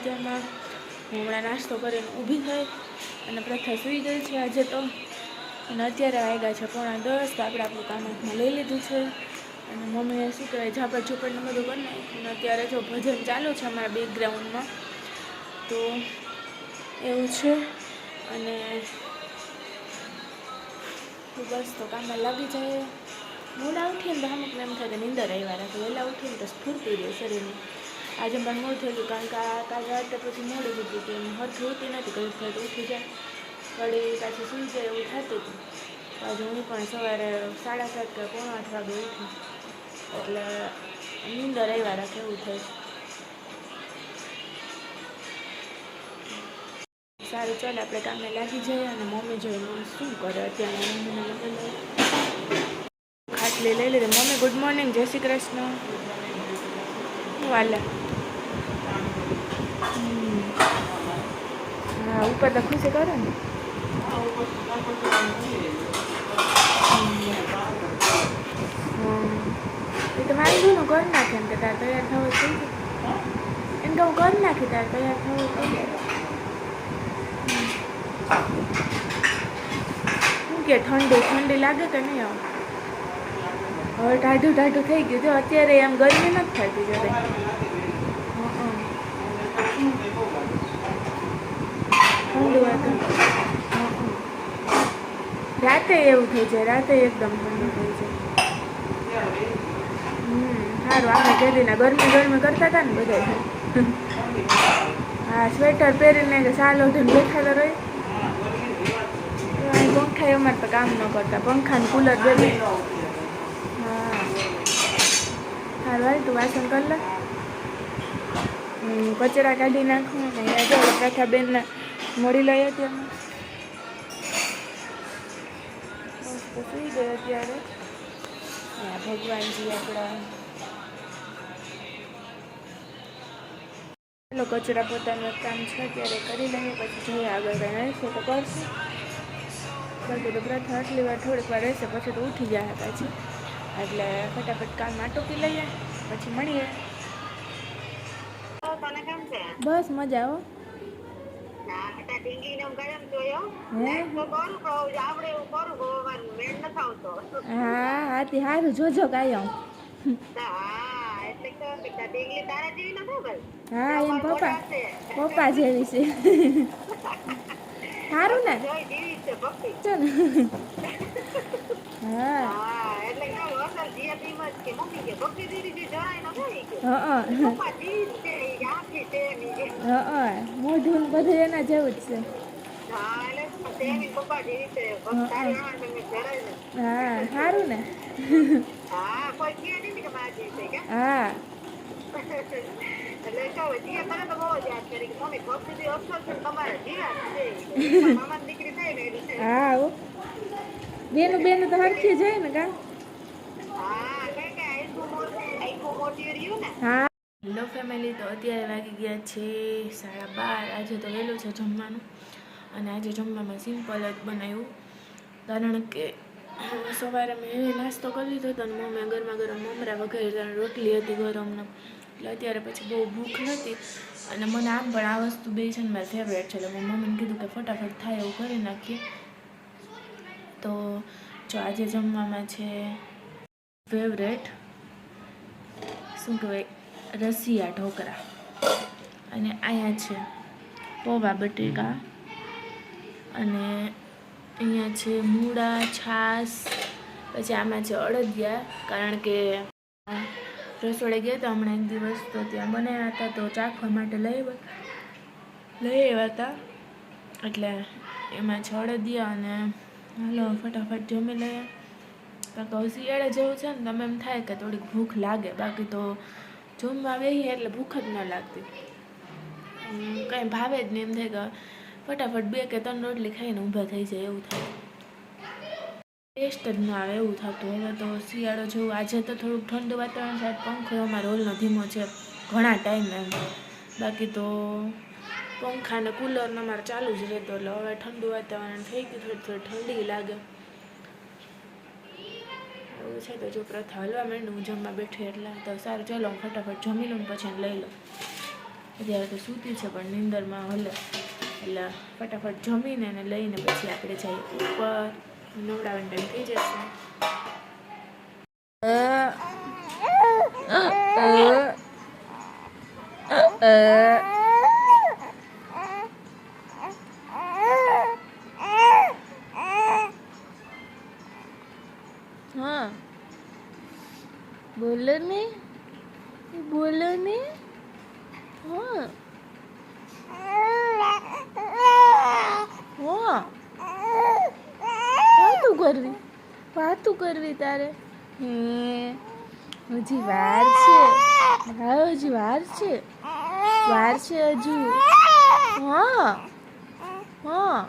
અત્યારમાં હું હમણાં નાસ્તો કરીને ઊભી થઈ અને પ્રથા સૂઈ ગઈ છે આજે તો. અને અત્યારે વાગ્યા છે પોણા દસ, તો આપણે આપણું કામ હાથમાં લઈ લીધું છે. અને મમ્મીએ શું કહેવાય ઝાપડ ઝૂપડને બધું બને. અને અત્યારે જો ભજન ચાલુ છે અમારા બેકગ્રાઉન્ડમાં તો એવું છે. અને બસ તો કામમાં લાગી જાય. મોડા ઉઠીને તો અમુકને એમ થાય કે નીંદર આવ્યા રાખે. વહેલા ઉઠીને તો સ્ફૂર્તિ રહે શરીરની. આજે પણ મોડું થયેલું કારણ કે કાલે રાતે પછી મોડું કીધું કે હરખી હોતી નથી થાય તો ઉઠી જાય. વળી પાછી સુઈ જાય એવું થતું હતું. આજે હું પણ સવારે સાડા સાત કે પોણા આઠ વાગે ઉઠી. એટલે નીંદર આવ્યા રાખે એવું થાય. સારું, ચાલ આપણે કામે લાગી જઈએ અને મમ્મી મમ્મી શું કરે અત્યારે? મમ્મીને મમ્મી ખાટલી લઈ લીધી. મમ્મી ગુડ મોર્નિંગ જય શ્રી કૃષ્ણ. હમ. હા, ઉપર તો ખુશી કરો ને. એ તો વાંધો નું કરી નાખે એમ કે તારે તૈયાર થવું થઈ એમ કે હું કરી નાખી તારે તૈયાર થવું થઈ શું કે, ઠંડી ઠંડી લાગે કે નહીં આવ? હવે ટાઢું ટાઢું થઈ ગયું. જો અત્યારે એમ ગરમી નથી થતી હં. ઠંડુ હતું રાતે એવું થઈ જાય. રાતે એકદમ ઠંડુ થઈ જાય. સારું. આપણે કેદીના ગરમી ગરમી કરતા હતા ને બધા હા, સ્વેટર પહેરીને સાલ ઓઢીને બેઠા રહી. પંખા અમારે તો કામ ન કરતા. પંખા ને કુલર બે બે હા સારું હાલ તું વાસણ કર લે. કચરા કાઢી નાખું અને અહીંયા જો પ્રથા બેનને મળી લઈએ ત્યાં. સુઈ ગયો અત્યારે. હા, ભગવાનજી આપણા. કચરા પોતાનું કામ છે ત્યારે કરી લઈએ, પછી જોઈએ આગળ કંઈ રહેશે તો કરશું બાકી તો પ્રથા આટલી વાર થોડીક વાર રહેશે, પછી તો ઉઠી જાય પાછી. એટલે ફટાફટ કામ આટોકી લઈએ પછી મળીએ. બસ મજા હું. હે તો હા હાથી સારું જોજો કાયમ હા તો એમ પપ્પા. પપ્પા જેવી છે. સારું ને? હા મોઢું બધું એના જેવું જ છે. હા સારું ને હા બેનું બેનું તો હરખી જાય ને કા હા હેલો ફેમિલી તો અત્યારે વાગી ગયા છે સાડા બાર. આજે તો વહેલું છે જમવાનું. અને આજે જમવામાં સિમ્પલ જ બનાવ્યું. કારણ કે સવારે મેં નાસ્તો કરી લીધો હતો અને મમ્મી ગરમા ગરમ મમરા વગેરે રોટલી હતી ગરમને એટલે અત્યારે પછી બહુ ભૂખ નથી અને મને આમ પણ આ વસ્તુ બે છે ને મારી ફેવરેટ છે. એટલે મેં મમ્મીને કીધું કે ફટાફટ થાય એવું કરી નાખીએ. તો જો આજે જમવામાં છે ફેવરેટ શું કહેવાય? રસિયા ઢોકળા. અને અહીંયા છે પૌવા બટેકા અને અહીંયા છે મૂળા, છાશ, પછી આમાં છે અડદિયા, કારણ કે રસોડે ગયા હતા હમણાં એક દિવસ, તો ત્યાં બનાવ્યા હતા, તો ચાખવા માટે લઈ લઈ આવ્યા હતા. એટલે એમાં છે અડદિયા અને હાલો, ફટાફટ જમી લઈએ. કારણ તો શિયાળે જેવું છે ને તમે એમ થાય કે થોડીક ભૂખ લાગે. બાકી તો જમવા બેસીએ એટલે ભૂખ જ ન લાગતી. કંઈ ભાવે જ નહીં એમ થાય કે ફટાફટ બે કે ત્રણ રોટલી ખાઈને ઊભા થઈ જાય એવું થાય. ટેસ્ટ જ ના આવે એવું થતું. હવે તો શિયાળો જેવું આજે તો થોડુંક ઠંડુ વાતાવરણ છે પંખો અમારો રોલનો ધીમો છે, ઘણા ટાઈમ એમ. બાકી તો પંખા ને કુલર ને અમારે ચાલુ જ રહેતો એટલે હવે ઠંડુ વાતાવરણ થઈ ગયું, થોડી થોડી ઠંડી લાગે. એવું છે, તો જો પ્રથા હલવા માંડું, હું જમવા બેઠી એટલે તો સારું, ચાલો ફટાફટ જમી લઉં પછી લઈ લઉં. અત્યારે તો સૂતી છે, પણ નીંદરમાં હલે. એટલે ફટાફટ જમીને અને લઈને પછી આપણે જઈએ. ઉપર નવડાવવાનો ટાઈમ થઈ જશે. બોલો ને. હા. વાતું કરવી. વાતું કરવી તારે. હે. હજી વાર છે. હા, હજી વાર છે. વાર છે હજુ. હા. હા.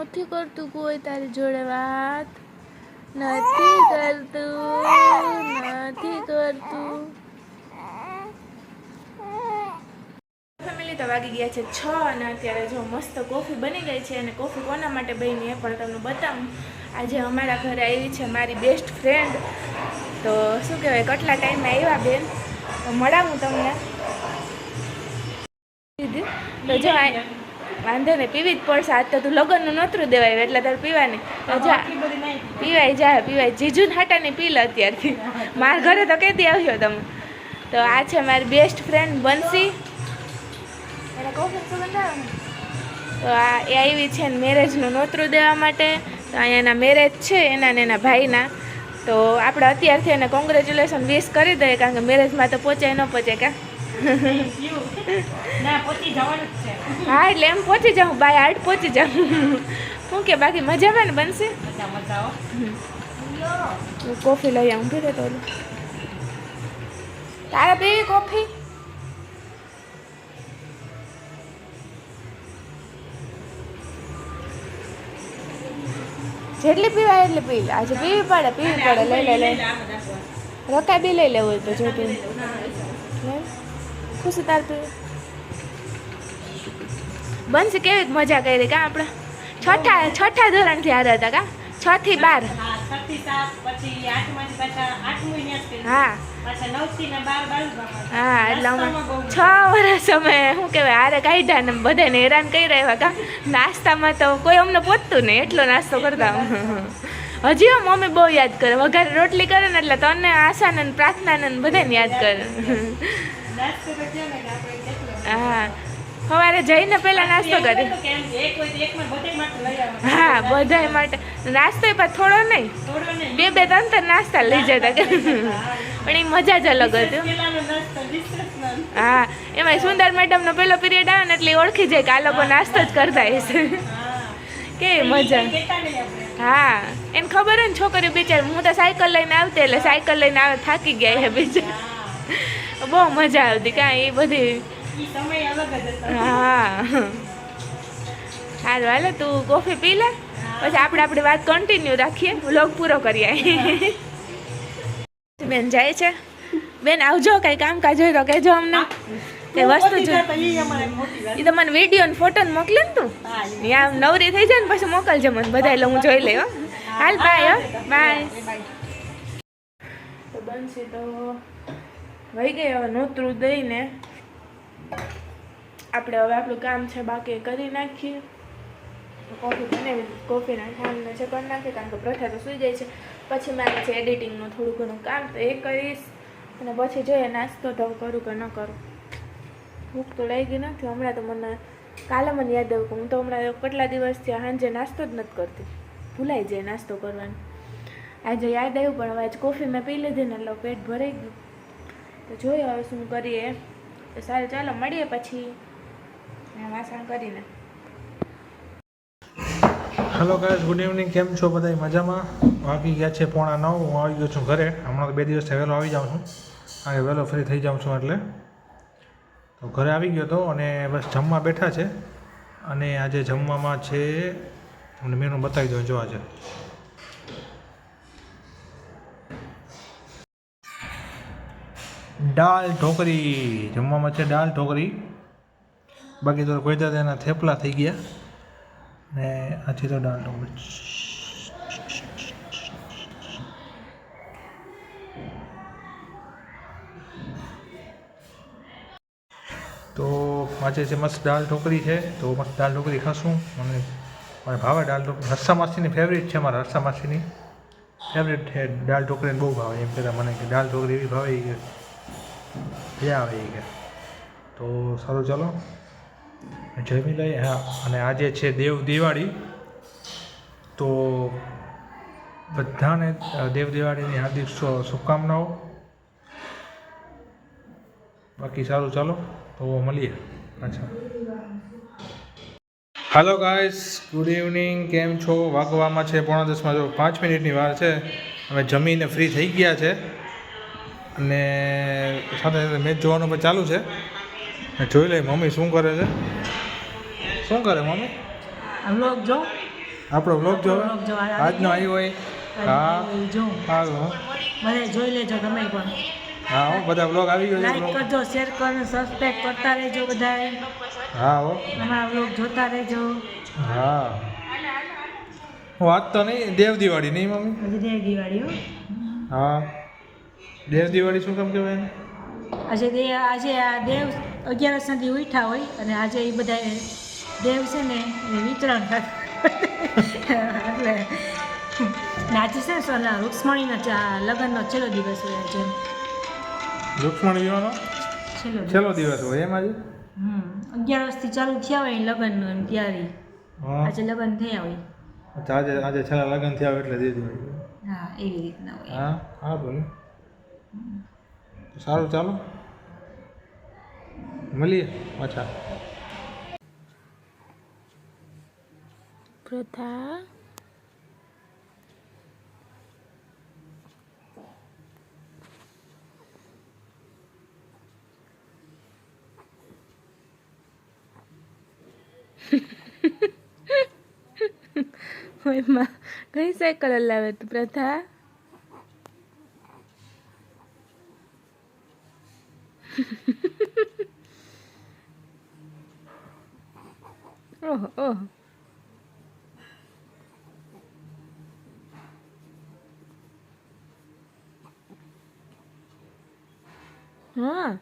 નથી કરતું કોઈ તારી જોડે વાત. નથી કરતું નથી કરતું. ફેમિલી તો વાગી ગયા છે છ અને અત્યારે જો મસ્ત કોફી બની ગઈ છે અને કોફી કોના માટે બની એ પણ તમને બતાવું. આજે અમારા ઘરે આવી છે મારી બેસ્ટ ફ્રેન્ડ તો શું કહેવાય, કેટલા ટાઈમે આવ્યા બેન? તો મળાવું તમને. તો જો વાંધો નહીં, પીવી જ પડશે. આજ તો તું લગ્નનું નોતરું દેવાય, એટલે તારે પીવાની. તો જા પીવાય જાય પીવાય. જીજુન હાટાની પી લે અત્યારથી. મારા ઘરે તો કહેતી આવ્યો તમે. તો આ છે મારી બેસ્ટ ફ્રેન્ડ ને? તો આ એ આવી છે ને મેરેજનું નોતરું દેવા માટે. તો અહીંયા એના મેરેજ છે એના ને એના ભાઈના. તો આપણે અત્યારથી એને કોંગ્રેચ્યુલેશન વિશ કરી દઈએ કારણ કે મેરેજમાં તો પહોંચે ન પહોંચે કા? હા એટલે એમ પહોંચી જાઉં. બાય આર્ટ પહોંચી જાઉં. શું કે બાકી મજામાં ને બનશે? કોફી લઈ આવું પીરે તો. તારે પીવી કોફી? જેટલી પીવાય એટલી પી લે. આજે પીવી પડે પીવી પડે. લઈ લે લઈ રકાઈ બી લઈ લેવું તો જો ખુશી તાર પીવી. બનશે કેવી મજા કરી કા આપણે છઠ્ઠા છઠ્ઠા ધોરણથી હાર હતા કા? છ થી બાર. હા. હા. એટલે અમે છ વર્ષ અમે શું કહેવાય હારે કાઢ્યા ને બધાને હેરાન કરી રહ્યા કા? નાસ્તામાં તો કોઈ અમને પોતતું નહીં એટલો નાસ્તો કરતા હજી મમ્મી બહુ યાદ કરે. વઘારે રોટલી કરે ને એટલે તને આશાને ને પ્રાર્થનાને બધાને યાદ કરે. હા. સવારે જઈને પહેલાં નાસ્તો કરે. હા બધાય માટે. નાસ્તો પણ થોડો નહીં. બે બે ત્રણ ત્રણ નાસ્તા લઈ જતા. પણ એ મજા જ અલગ હતી. હા. એમાં સુંદર મેડમનો પેલો પીરિયડ આવે ને એટલે ઓળખી જાય કે આ લોકો નાસ્તો જ કરતા હશે. કે મજા. હા એને ખબર ને છોકરીઓ બિચારી હું તો સાયકલ લઈને આવતી એટલે સાયકલ લઈને આવે થાકી ગયા છે બિચાર. બહુ મજા આવતી કાંઈ એ બધી ઈ સમય અલગ જ હતો. હા. સારું હાલો તું કોફી પી લે. પછી આપણે આપણી વાત કન્ટિન્યુ રાખીએ. વ્લોગ પૂરો કરીએ બેન જાય છે. બેન આવજો કઈ કામકાજ હોય તો કહેજો અમને. તે વસ્તુ જો જતા ઈ અમારે મોટી વાત. એ તો મને વીડિયો ને ફોટો ને મોકલે ને તું? આમ. નવરી થઈ જાય ને પછી મોકલજે મને. બધા એટલે હું જોઈ લઈ હો. હાલ બાય હો. Bye bye. તો બનશે તો વહી ગઈ હવે નોતરું દઈને. આપણે હવે આપણું કામ છે બાકી કરી નાખીએ. કોફી બનાવી કોફીના ઠામને છે કરી નાખીએ, કારણ કે પ્રથા તો સૂઈ જાય છે. પછી મારે છે એડિટિંગનું થોડું ઘણું કામ, તો એ કરીશ. અને પછી જોઈએ નાસ્તો તો કરું કે ન કરું. ભૂખ તો લાગી નથી. હમણાં તો મને કાલે મને યાદ આવ્યું કે હું તો હમણાં કેટલા દિવસથી સાંજે નાસ્તો જ નથી કરતી. ભૂલાઈ જાય નાસ્તો કરવાનો. આજે યાદ આવ્યું, પણ હવે આજ કોફી મેં પી લીધી ને એટલે પેટ ભરાઈ ગયું. તો જોઈએ હવે શું કરીએ. તો સારું, ચાલો, મળીએ પછી. કરીને. હેલો ગાઈઝ ગુડ ઇવનિંગ કેમ છો બધા મજામાં? વાગી ગયા છે પોણા નવ, હું આવી ગયો છું ઘરે. હમણાં બે દિવસ વહેલો આવી જાઉં છું. કે વહેલો ફ્રી થઈ જાઉં છું એટલે. તો ઘરે આવી ગયો હતો અને બસ જમવા બેઠા છે. અને આજે જમવામાં છે, તમને મેનુ બતાવી દઉં જો આજે. દાલ ઢોકરી જમવામાં છે દાલ ઢોકરી બાકી તો કોઈ દાદા એના થેપલા થઈ ગયા. ને આથી તો દાળ ઢોકળી તો આજે છે મસ્ત દાળ ઢોકળી છે, તો મસ્ત દાળ ઢોકળી ખાશું. મને મને ભાવે દાળ ઢોકળી હર્ષા માસીની ફેવરિટ છે મારા હર્ષા માસીની. ફેવરિટ છે દાળ ઢોકળીને બહુ ભાવે. એમ કહેતા મને કે દાળ ઢોકળી એવી ભાવે કે મજા આવે કે. તો સારું, ચાલો. જમી લઈએ. હા, અને આજે છે દેવ દિવાળી. તો બધાને દેવ દિવાળીની હાર્દિક શુભકામનાઓ. બાકી સારું, ચાલો. તો મળીએ. અચ્છા. હાલો ગાઈસ ગુડ ઇવનિંગ કેમ છો? વાગવામાં છે પોણા દસમાં. જો, પાંચ મિનિટની વાર છે. અમે જમીને ફ્રી થઈ ગયા છે. અને સાથે સાથે મેચ જોવાનું પણ ચાલુ છે. જોઈ લે મમ્મી શું કરે છે? શું કરે મમ્મી? વ્લોગ જો. આપણો વ્લોગ જો. આજનો આવ્યો હોય હા. જો. હા મને જોઈ લેજો તમે પણ. હા હો બધા વ્લોગ આવી ગયો લાઈક કરજો શેર કરજો સબસ્ક્રાઇબ કરતા રહેજો બધાએ હા હો. અમારા વ્લોગ જોતા રહેજો. હા. હું આજ તો નહીં દેવ દિવાળી નહીં મમ્મી? આજે દેવ દિવાળી હો. હા. દેવ દિવાળી શું કામ કહેવાય? આજે દે આજે આ દેવ અગિયારસ સુધી ઉઠા હોય અને આજે એ બધા દેવ છે ને એ વિતરણ એટલે આજે છે ને સોના રૂક્ષ્મણીના લગ્નનો છેલ્લો દિવસ હોય આજે. રૂક્ષ્મણી વિવાહનો છેલ્લો દિવસ. છેલ્લો દિવસ હોય એમ આજે? હમ અગિયારસથી ચાલુ થયા હોય લગ્નનું એમ ત્યારે. આજે લગ્ન થયા હોય. આજે આજે છેલ્લા લગ્ન થયા હોય એટલે દે દિવાળી હા એવી રીતના હોય. હા હા ભલે સારું ચાલો. મળીએ પાછા. પ્રથા. કઈ સાયકલ લાવે તું પ્રથા? 어, 어. 응.